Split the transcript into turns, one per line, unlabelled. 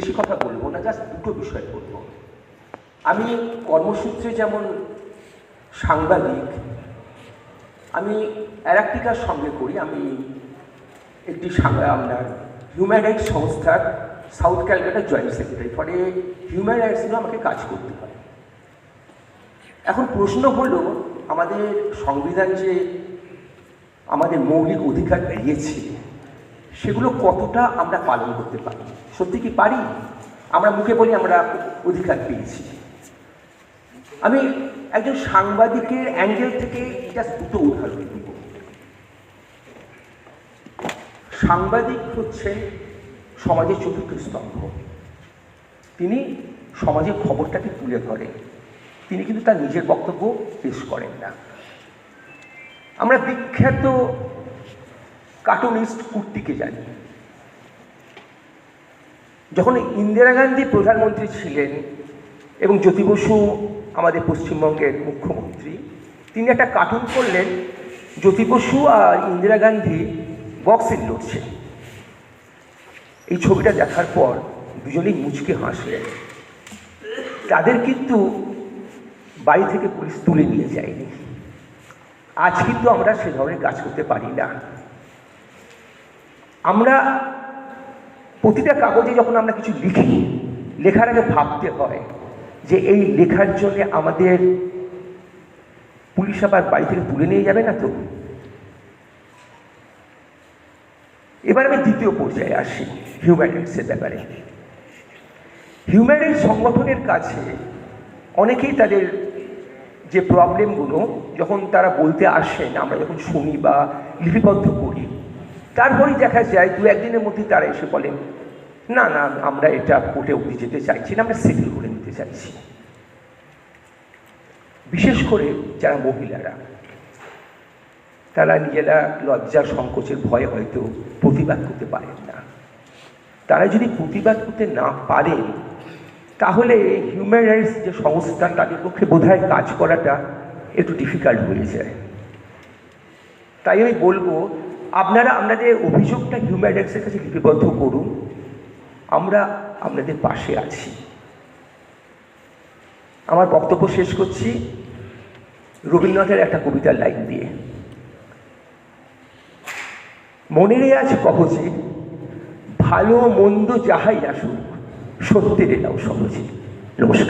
বেশি কথা বলব না জাস্ট দুটো বিষয় বলব। আমি কর্মসূত্রে যেমন সাংবাদিক, আমি অ্যারাক্টিকার সঙ্গে করি। আমি একটি আপনার হিউম্যান রাইটস সংস্থার সাউথ ক্যালকাটা জয়েন্ট সেক্রেটারি ফলে হিউম্যান রাইটস নিয়ে আমাকে কাজ করতে হয়। এখন প্রশ্ন হলো, আমাদের সংবিধান যে আমাদের মৌলিক অধিকার দিয়েছে সেগুলো কতটা আমরা পালন করতে পারি? সত্যি কি পারি? আমরা মুখে বলি আমরা অধিকার পেয়েছি। আমি একজন সাংবাদিকের অ্যাঙ্গেল থেকে জাস্ট দুটো উদাহরণ দিব। সাংবাদিক হচ্ছে সমাজের চতুর্থ স্তম্ভ। তিনি সমাজের খবরটাকে তুলে ধরেন। তিনি কিন্তু তার নিজের বক্তব্য পেশ করেন না। আমরা বিখ্যাত কার্টুনিস্ট কুর্তিকে জানি। যখন ইন্দিরা গান্ধী প্রধানমন্ত্রী ছিলেন এবং জ্যোতি বসু আমাদের পশ্চিমবঙ্গের মুখ্যমন্ত্রী, তিনি একটা কার্টুন করলেন, জ্যোতি বসু আর ইন্দিরা গান্ধী বক্সিং লড়ছে এই ছবিটা দেখার পর দুজনেই মুচকে হাসলেন। তাদের কিন্তু বাড়ি থেকে পুলিশ তুলে নিয়ে যায়নি। আজ কিন্তু আমরা সে ধরনের কাজ করতে পারি না। আমরা প্রতিটা কাগজে যখন আমরা কিছু লিখি, লেখার আগে ভাবতে হয় যে এই লেখার জন্য আমাদের পুলিশ আবার বাড়ি থেকে তুলে নিয়ে যাবে না তো? এবার আমি দ্বিতীয় পর্যায়ে আসি হিউম্যান রাইটসের ব্যাপারে। হিউম্যান রাইটস সংগঠনের কাছে অনেকেই তাদের যে প্রবলেমগুলো যখন তারা বলতে আসেন আমরা যখন শুনি বা লিপিবদ্ধ করি তারপরেই দেখা যায় দু একদিনের মধ্যেই তারা এসে বলেন না না, আমরা এটা কোর্টে অবধি যেতে চাইছি না, আমরা সেটেল করে নিতে চাইছি। বিশেষ করে যারা মহিলারা, তারা নিজেরা লজ্জা সংকোচের ভয়ে হয়তো প্রতিবাদ করতে পারেন না। তারা যদি প্রতিবাদ করতে না পারেন, তাহলে হিউম্যান রাইটস যে সংস্থা, তাদের পক্ষে বোধহয় কাজ করাটা একটু ডিফিকাল্ট হয়ে যায়। তাই আমি বলব আপনারা আপনাদের অভিযোগটা হিউম্যান রাইটসের কাছে লিপিবদ্ধ করুন, আমরা আপনাদের পাশে আছি। আমার বক্তব্য শেষ করছি রবীন্দ্রনাথের একটা কবিতার লাইন দিয়ে। মনেরে আজ কহজে ভালো মন্দ যাহাই আসুক, সত্যের এটাও সহজে। নমস্কার।